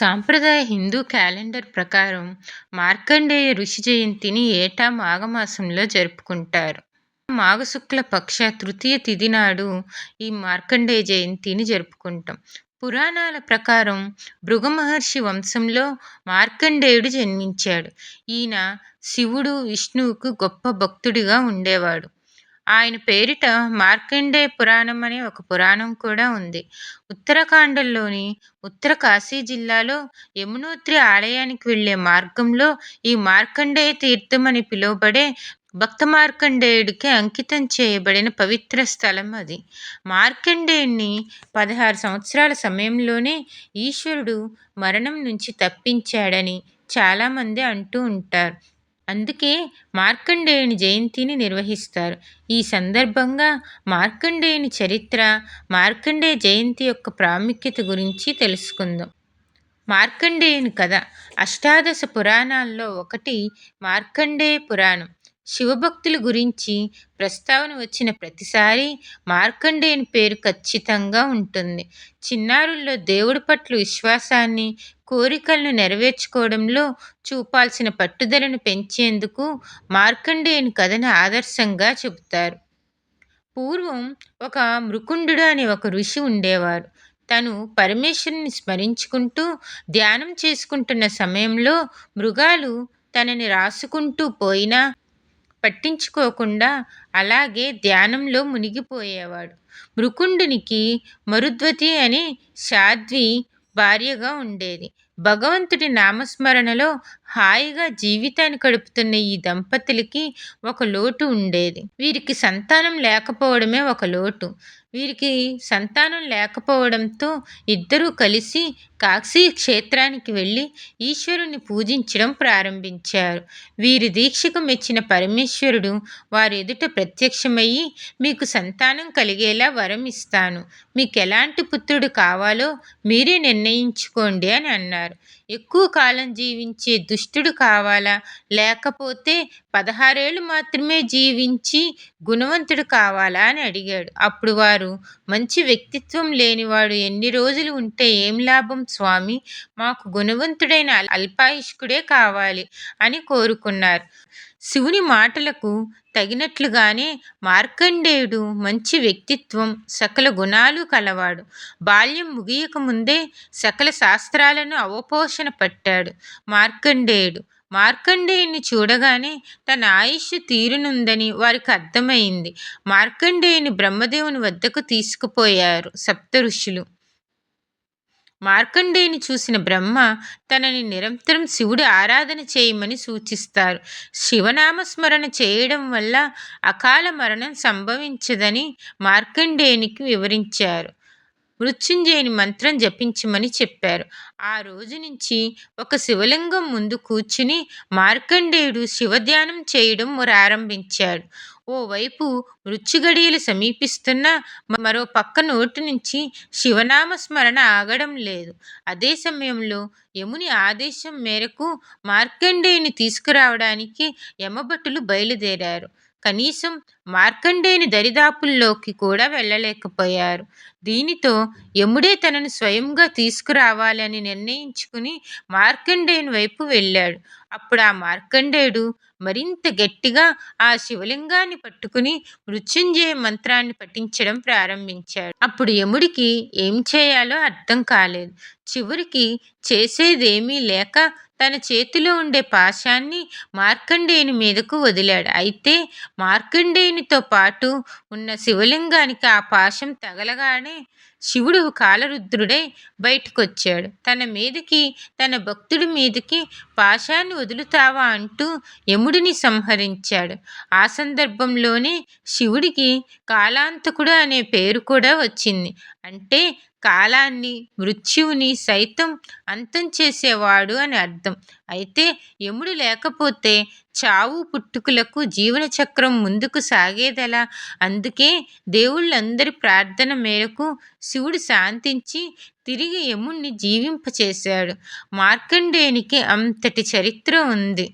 సాంప్రదాయ హిందూ క్యాలెండర్ ప్రకారం మార్కండేయ ఋషి జయంతిని ఏటా మాఘమాసంలో జరుపుకుంటారు. మాఘశుక్ల పక్ష తృతీయ తిథి నాడు ఈ మార్కండేయ జయంతిని జరుపుకుంటాం. పురాణాల ప్రకారం భృగమహర్షి వంశంలో మార్కండేయుడు జన్మించాడు. ఈయన శివుడు, విష్ణువుకు గొప్ప భక్తుడిగా ఉండేవాడు. ఆయన పేరిట మార్కండేయ పురాణం అనే ఒక పురాణం కూడా ఉంది. ఉత్తరాఖండ్లోని ఉత్తరకాశీ జిల్లాలో యమునోత్రి ఆలయానికి వెళ్ళే మార్గంలో ఈ మార్కండేయ తీర్థం అని పిలువబడే భక్త మార్కండేయుడికి అంకితం చేయబడిన పవిత్ర స్థలం అది. మార్కండేయుణ్ణి పదహారు సంవత్సరాల సమయంలోనే ఈశ్వరుడు మరణం నుంచి తప్పించాడని చాలామంది అంటూ ఉంటారు. అందుకే మార్కండేయుని జయంతిని నిర్వహిస్తారు. ఈ సందర్భంగా మార్కండేయుని చరిత్ర, మార్కండేయ జయంతి యొక్క ప్రాముఖ్యత గురించి తెలుసుకుందాం. మార్కండేయుని కథ అష్టాదశ పురాణాల్లో ఒకటి మార్కండేయ పురాణం. శివభక్తుల గురించి ప్రస్తావన వచ్చిన ప్రతిసారి మార్కండేయుని పేరు ఖచ్చితంగా ఉంటుంది. చిన్నారుల్లో దేవుడి పట్ల విశ్వాసాన్ని, కోరికలను నెరవేర్చుకోవడంలో చూపాల్సిన పట్టుదలను పెంచేందుకు మార్కండేయుని కథను ఆదర్శంగా చెబుతారు. పూర్వం ఒక మృకుండుడు అనే ఒక ఋషి ఉండేవారు. తను పరమేశ్వరుని స్మరించుకుంటూ ధ్యానం చేసుకుంటున్న సమయంలో మృగాలు తనని రాసుకుంటూ పోయినా పట్టించుకోకుండా అలాగే ధ్యానంలో మునిగిపోయేవాడు. మృకుండునికి మరుద్వతి అనే సాధ్వి భార్యగా ఉండేది. భగవంతుడి నామస్మరణలో హాయిగా జీవితాన్ని గడుపుతున్న ఈ దంపతులకి ఒక లోటు ఉండేది. వీరికి సంతానం లేకపోవడమే ఒక లోటు. వీరికి సంతానం లేకపోవడంతో ఇద్దరూ కలిసి కాశీ క్షేత్రానికి వెళ్ళి ఈశ్వరుని పూజించడం ప్రారంభించారు. వీరి దీక్షకు మెచ్చిన పరమేశ్వరుడు వారి ఎదుట ప్రత్యక్షమయ్యి మీకు సంతానం కలిగేలా వరం ఇస్తాను. మీకు ఎలాంటి పుత్రుడు కావాలో మీరే నిర్ణయించుకోండి అని అన్నారు. ఎక్కువ కాలం జీవించే దుష్టుడు కావాలా? లేకపోతే పదహారేళ్ళు మాత్రమే జీవించి గుణవంతుడు కావాలా అని అడిగాడు. అప్పుడు వారు మంచి వ్యక్తిత్వం లేనివాడు ఎన్ని రోజులు ఉంటే ఏం లాభం స్వామి మాకు గుణవంతుడైన అల్పాయుష్కుడే కావాలి అని కోరుకున్నారు. శివుని మాటలకు తగినట్లుగానే మార్కండేయుడు మంచి వ్యక్తిత్వం, సకల గుణాలు కలవాడు. బాల్యం ముగియక ముందే సకల శాస్త్రాలను అవపోషణ పట్టాడు మార్కండేయుడు. మార్కండేయుని చూడగానే తన ఆయుష్ తీరునుందని వారికి అర్థమైంది మార్కండేయుని బ్రహ్మదేవుని వద్దకు తీసుకుపోయారు సప్త ఋషులు మార్కండేయుని చూసిన బ్రహ్మ తనని నిరంతరం శివుడి ఆరాధన చేయమని సూచిస్తారు. శివనామస్మరణ చేయడం వల్ల అకాల మరణం సంభవించదని మార్కండేయునికి వివరించారు. మృత్యుంజయుని మంత్రం జపించమని చెప్పారు. ఆ రోజు నుంచి ఒక శివలింగం ముందు కూర్చుని మార్కండేయుడు శివధ్యానం చేయడం ప్రారంభించాడు. ఓవైపు మృత్యుగడియలు మృత్యుఘడియలు సమీపిస్తున్నా మరో పక్క నోటి నుంచి శివనామ స్మరణ ఆగడం లేదు. అదే సమయంలో యముని ఆదేశం మేరకు మార్కండేయుని తీసుకురావడానికి యమభటులు బయలుదేరారు. కనీసం మార్కండేయుని దరిదాపుల్లోకి కూడా వెళ్ళలేకపోయారు దీనితో యముడే తనను స్వయంగా తీసుకురావాలని నిర్ణయించుకుని మార్కండేయుని వైపు వెళ్ళాడు అప్పుడు ఆ మార్కండేయుడు మరింత గట్టిగా ఆ శివలింగాన్ని పట్టుకుని మృత్యుంజయ మంత్రాన్ని పఠించడం ప్రారంభించాడు. అప్పుడు యముడికి ఏం చేయాలో అర్థం కాలేదు. చివరికి చేసేదేమీ లేక తన చేతిలో ఉండే పాశాన్ని మార్కండేయుని మీదకు వదిలాడు. అయితే మార్కండేయునితో పాటు ఉన్న శివలింగానికి ఆ పాశం తగలగానే శివుడు కాలరుద్రుడై బయటకొచ్చాడు. తన మీదికి, తన భక్తుడి మీదికి పాశాన్ని వదులుతావా అంటూ యముడిని సంహరించాడు. ఆ సందర్భంలోనే శివుడికి కాలాంతకుడు అనే పేరు కూడా వచ్చింది. అంటే కాలాన్ని, మృత్యువుని సైతం అంతం చేసేవాడు అని అర్థం. అయితే యముడు లేకపోతే చావు పుట్టుకులకు జీవన చక్రం ముందుకు సాగేదెలా? అందుకే దేవుళ్ళందరి ప్రార్థన మేరకు శివుడు శాంతించి తిరిగి యముణ్ణి జీవింపచేశాడు. మార్కండేయునికి అంతటి చరిత్ర ఉంది.